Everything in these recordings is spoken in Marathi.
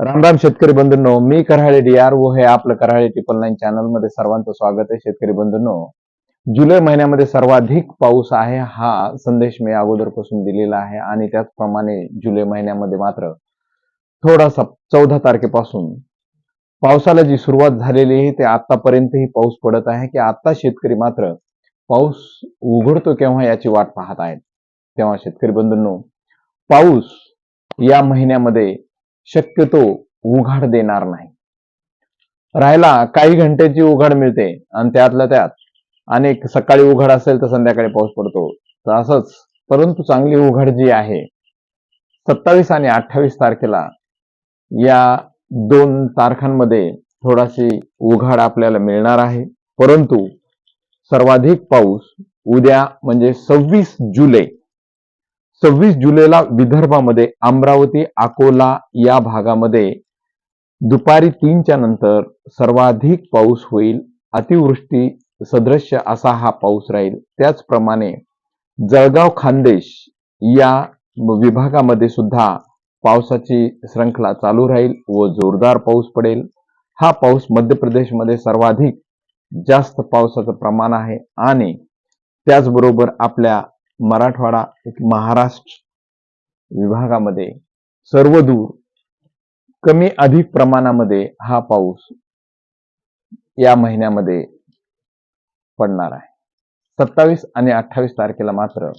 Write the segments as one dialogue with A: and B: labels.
A: रामराम शेतकरी बंधूंनो मी कराळे डी आर व हे आपलं कराळे ट्रिपल नाईन चॅनलमध्ये सर्वांचं स्वागत आहे शेतकरी बंधूंनो. जुलै महिन्यामध्ये सर्वाधिक पाऊस आहे हा संदेश मी अगोदरपासून दिलेला आहे आणि त्याचप्रमाणे जुलै महिन्यामध्ये मात्र थोडासा चौदा तारखेपासून पावसाला जी सुरुवात झालेली आहे ते आतापर्यंतही पाऊस पडत आहे की आता शेतकरी मात्र पाऊस उघडतो केव्हा याची वाट पाहत आहेत. तेव्हा शेतकरी बंधूंनो पाऊस या महिन्यामध्ये शक्यतो उघाड देणार नाही. राहायला काही घंट्याची उघाड मिळते आणि त्यातल्या त्यात अनेक सकाळी उघाड असेल तर संध्याकाळी पाऊस पडतो. तर असंच परंतु चांगली उघाड जी आहे सत्तावीस आणि अठ्ठावीस तारखेला या दोन तारखांमध्ये थोडाशी उघाड आपल्याला मिळणार आहे. परंतु सर्वाधिक पाऊस उद्या म्हणजे सव्वीस जुलै सव्वीस जुलैला विदर्भामध्ये अमरावती अकोला या भागामध्ये दुपारी तीनच्या नंतर सर्वाधिक पाऊस होईल. अतिवृष्टी सदृश्य असा हा पाऊस राहील. त्याचप्रमाणे जळगाव खानदेश या विभागामध्ये सुद्धा पावसाची श्रंखला चालू राहील व जोरदार पाऊस पडेल. हा पाऊस मध्य प्रदेशमध्ये सर्वाधिक जास्त पावसाचं प्रमाण आहे आणि त्याचबरोबर आपल्या मराठवाडा महाराष्ट्र विभागामध्ये सर्वदूर कमी अधिक प्रमाणामध्ये हा पाऊस या महिन्यामध्ये पडणार आहे. सत्तावीस आणि अठ्ठावीस तारखेला मात्र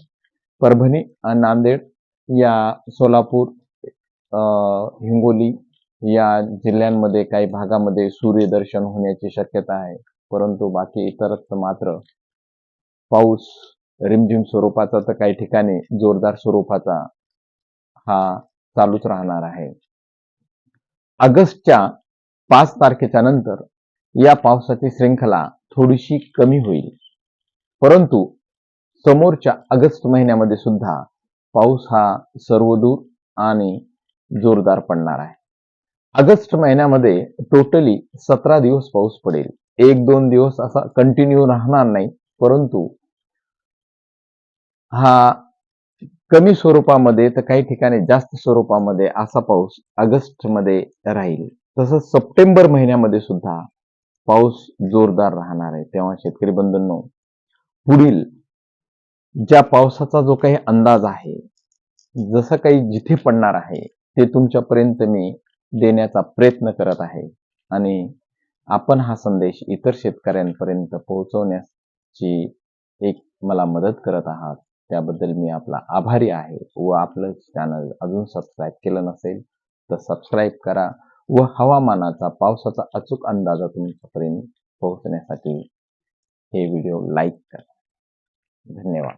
A: परभणी आणि नांदेड या सोलापूर हिंगोली या जिल्ह्यांमध्ये काही भागामध्ये सूर्यदर्शन होण्याची शक्यता आहे. परंतु बाकी इतरत्र मात्र पाऊस रिमझिम स्वरूपाचा तर काही ठिकाणी जोरदार स्वरूपाचा हा चालूच राहणार आहे. ऑगस्टच्या पाच तारखेच्या नंतर या पावसाची श्रृंखला थोडीशी कमी होईल. परंतु समोरच्या ऑगस्ट महिन्यामध्ये सुद्धा पाऊस हा सर्वदूर आणि जोरदार पडणार आहे. ऑगस्ट महिन्यामध्ये टोटली सतरा दिवस पाऊस पडेल. एक दोन दिवस असा कंटिन्यू राहणार नाही परंतु हा कमी स्वरूपामध्ये तर काही ठिकाणी जास्त स्वरूपामध्ये असा पाऊस ऑगस्टमध्ये राहील. तसंच सप्टेंबर महिन्यामध्ये सुद्धा पाऊस जोरदार राहणार आहे. तेव्हा शेतकरी बंधूंनो पुढील ज्या पावसाचा जो काही अंदाज आहे जसं काही जिथे पडणार आहे ते तुमच्यापर्यंत मी देण्याचा प्रयत्न करत आहे. आणि आपण हा संदेश इतर शेतकऱ्यांपर्यंत पोहोचवण्याची एक मला मदत करत आहात. त्याबद्दल मी आपला आभारी आहे व आपलं चॅनल अजून सबस्क्राईब केलं नसेल तर सबस्क्राईब करा व हवामानाचा पावसाचा अचूक अंदाजा तुमच्यापर्यंत पोहोचण्यासाठी हे व्हिडिओ लाईक करा. धन्यवाद.